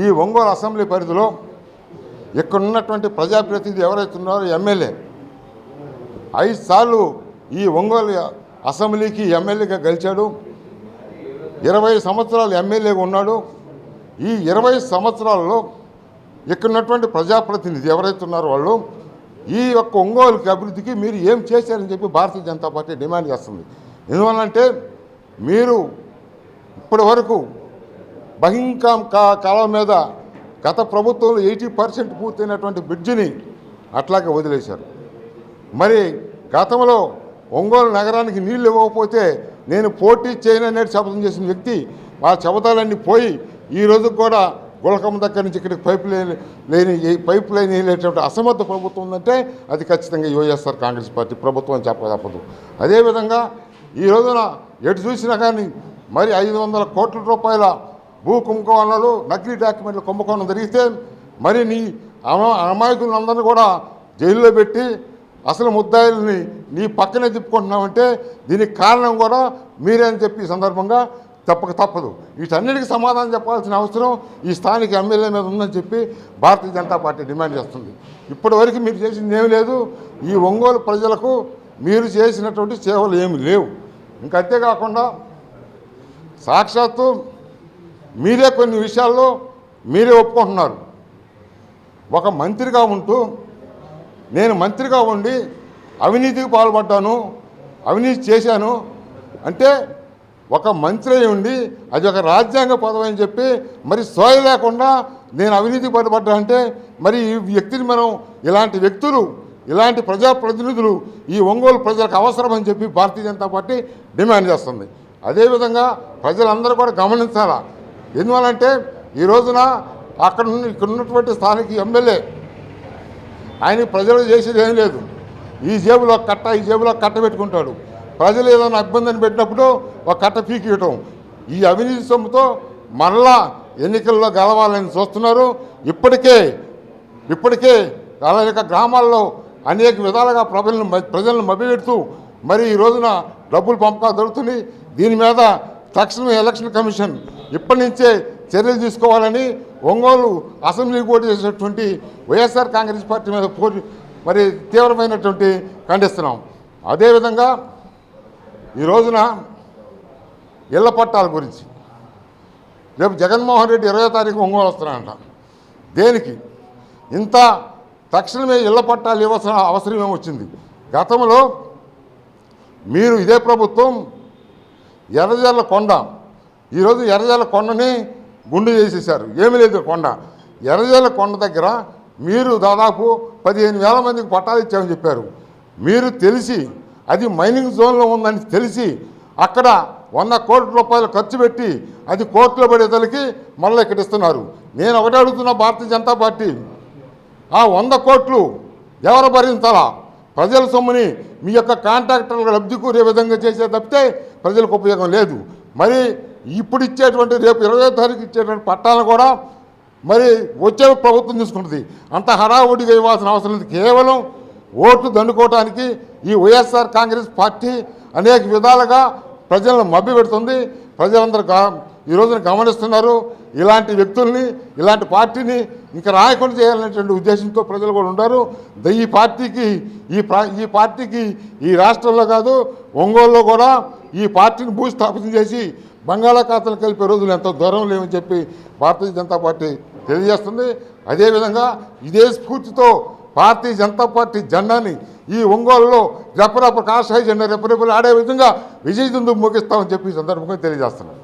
ఈ ఒంగోలు అసెంబ్లీ పరిధిలో ఇక్కడ ఉన్నటువంటి ప్రజాప్రతినిధి ఎవరైతే ఉన్నారో ఎమ్మెల్యే. ఐదు సార్లు ఈ ఒంగోలు అసెంబ్లీకి ఎమ్మెల్యేగా గెలిచాడు. ఇరవై సంవత్సరాలు ఎమ్మెల్యేగా ఉన్నాడు. ఈ ఇరవై సంవత్సరాల్లో ఇక్కడ ఉన్నటువంటి ప్రజాప్రతినిధి ఎవరైతే ఉన్నారో వాళ్ళు ఈ యొక్క ఒంగోలుకి అభివృద్ధికి మీరు ఏం చేశారని చెప్పి భారతీయ జనతా పార్టీ డిమాండ్ చేస్తుంది. ఎందువల్లంటే మీరు ఇప్పటి వరకు బహింకాం కా కాలం మీద గత ప్రభుత్వంలో ఎయిటీ పర్సెంట్ పూర్తయినటువంటి బ్రిడ్జిని అట్లాగే వదిలేశారు. మరి గతంలో ఒంగోలు నగరానికి నీళ్ళు ఇవ్వకపోతే నేను పోటీ చేయను అనేది శపథం చేసిన వ్యక్తి ఆ శపథాలన్నీ పోయి ఈ కూడా గుళకం దగ్గర నుంచి ఇక్కడికి పైప్ లైన్ లేని పైపు పైప్ లైన్ వేయలేటువంటి అసమర్థ ప్రభుత్వం ఉందంటే అది ఖచ్చితంగా వైఎస్ఆర్ కాంగ్రెస్ పార్టీ ప్రభుత్వం అని చెప్పక అదేవిధంగా ఈ రోజున ఎటు చూసినా కానీ మరి ఐదు వందల కోట్ల రూపాయల భూ కుంభకోణాలు నకిలీ డాక్యుమెంట్లు కుంభకోణం జరిగితే మరి నీ అమాయకులందరినీ కూడా జైల్లో పెట్టి అసలు ముద్దాయిల్ని నీ పక్కనే తిప్పుకుంటున్నామంటే దీనికి కారణం కూడా మీరే అని చెప్పి సందర్భంగా తప్పక తప్పదు. వీటన్నిటికీ సమాధానం చెప్పాల్సిన అవసరం ఈ స్థానిక ఎమ్మెల్యే మీద ఉందని చెప్పి భారతీయ జనతా పార్టీ డిమాండ్ చేస్తుంది. ఇప్పటి వరకు మీరు చేసింది ఏమీ లేదు. ఈ ఒంగోలు ప్రజలకు మీరు చేసినటువంటి సేవలు ఏమి లేవు. ఇంకా అంతేకాకుండా సాక్షాత్తు మీరే కొన్ని విషయాల్లో మీరే ఒప్పుకుంటున్నారు. ఒక మంత్రిగా ఉంటూ నేను మంత్రిగా ఉండి అవినీతికి పాల్పడ్డాను అవినీతి చేశాను అంటే ఒక మంత్రి అయి ఉండి అది ఒక రాజ్యాంగ పదవి అని చెప్పి మరి సోయ లేకుండా నేను అవినీతి పడిపడ్డా అంటే మరి ఈ వ్యక్తిని మనం ఇలాంటి వ్యక్తులు ఇలాంటి ప్రజాప్రతినిధులు ఈ ఒంగోలు ప్రజలకు అవసరం అని చెప్పి భారతీయ జనతా పార్టీ డిమాండ్ చేస్తుంది. అదేవిధంగా ప్రజలందరూ కూడా గమనించాలా? ఎందువల్లంటే ఈ రోజున అక్కడ నుండి ఇక్కడ ఉన్నటువంటి స్థానిక ఎమ్మెల్యే ఆయన ప్రజలు చేసేది ఏం లేదు. ఈ జేబులో కట్ట ఈ జేబులో కట్ట పెట్టుకుంటాడు. ప్రజలు ఏదైనా ఇబ్బందిని పెట్టినప్పుడు ఒక కట్ట పీకియటం. ఈ అవినీతి సొమ్ముతో మరలా ఎన్నికల్లో గెలవాలని చూస్తున్నారు. ఇప్పటికే ఇప్పటికే అనేక గ్రామాల్లో అనేక విధాలుగా ప్రజలను ప్రజలను మభ్యపెడుతూ మరి ఈ రోజున డబ్బులు పంపకాలు జరుగుతుంది దీని మీద తక్షణమే ఎలక్షన్ కమిషన్ ఇప్పటి నుంచే చర్యలు తీసుకోవాలని ఒంగోలు అసెంబ్లీ పోటీ చేసినటువంటి వైఎస్ఆర్ కాంగ్రెస్ పార్టీ మీద పోటీ మరి తీవ్రమైనటువంటి ఖండిస్తున్నాం. అదేవిధంగా ఈ రోజున ఇళ్ళ పట్టాల గురించి రేపు జగన్మోహన్ రెడ్డి ఇరవై తారీఖు ఒంగోలు వస్తున్నాడంట. దేనికి? ఇంత తక్షణమే ఇళ్ళ పట్టాలు ఇవ్వాల్సిన అవసరం ఏమొచ్చింది? గతంలో మీరు ఇదే ప్రభుత్వం ఎర్రజల్ల కొండ. ఈరోజు ఎర్రజల్ల కొండని గుండు చేసేసారు ఏమి లేదు కొండ. ఎర్రజల్ల కొండ దగ్గర మీరు దాదాపు పదిహేను వేల మందికి పట్టాలు ఇచ్చామని చెప్పారు. మీరు తెలిసి అది మైనింగ్ జోన్లో ఉందని తెలిసి అక్కడ వంద కోట్ల రూపాయలు ఖర్చు పెట్టి అది కోర్టులో పడేదలకి మళ్ళీ ఇక్కడ ఇస్తున్నారు. నేను ఒకటే అడుగుతున్నా భారతీయ జనతా పార్టీ. ఆ వంద కోట్లు ఎవరు భరించాలా? ప్రజల సొమ్ముని మీ యొక్క కాంట్రాక్టర్లకు లబ్ధి కూరే విధంగా చేసే తప్పితే ప్రజలకు ఉపయోగం లేదు. మరి ఇప్పుడు ఇచ్చేటువంటి రేపు ఇరవై తారీఖు ఇచ్చేటువంటి పట్టాలను కూడా మరి వచ్చే ప్రభుత్వం తీసుకుంటుంది. అంత హడావుడిగా ఇవ్వాల్సిన అవసరం లేదు. కేవలం ఓట్లు దండుకోవడానికి ఈ వైఎస్ఆర్ కాంగ్రెస్ పార్టీ అనేక విధాలుగా ప్రజలను మభ్యపెడుతుంది ప్రజలందరూ గా ఈ రోజున గమనిస్తున్నారు. ఇలాంటి వ్యక్తుల్ని ఇలాంటి పార్టీని ఇంకా రాయకుండా చేయాలనేటువంటి ఉద్దేశంతో ప్రజలు కూడా ఉన్నారు ఈ పార్టీకి ఈ ఈ పార్టీకి ఈ రాష్ట్రంలో కాదు ఒంగోలులో కూడా ఈ పార్టీని భూస్థాపన చేసి బంగాళాఖాతాలు కలిపే రోజులు ఎంతో దూరం లేవని చెప్పి భారతీయ జనతా పార్టీ తెలియజేస్తుంది. అదేవిధంగా ఇదే స్ఫూర్తితో భారతీయ జనతా పార్టీ జెండాని ఈ ఒంగోలులో రెపరెప కాషాయ జెండా రెపరెపలు ఆడే విధంగా విజయ విజయదుందు ముగిస్తామని చెప్పి సందర్భంగా తెలియజేస్తున్నాం.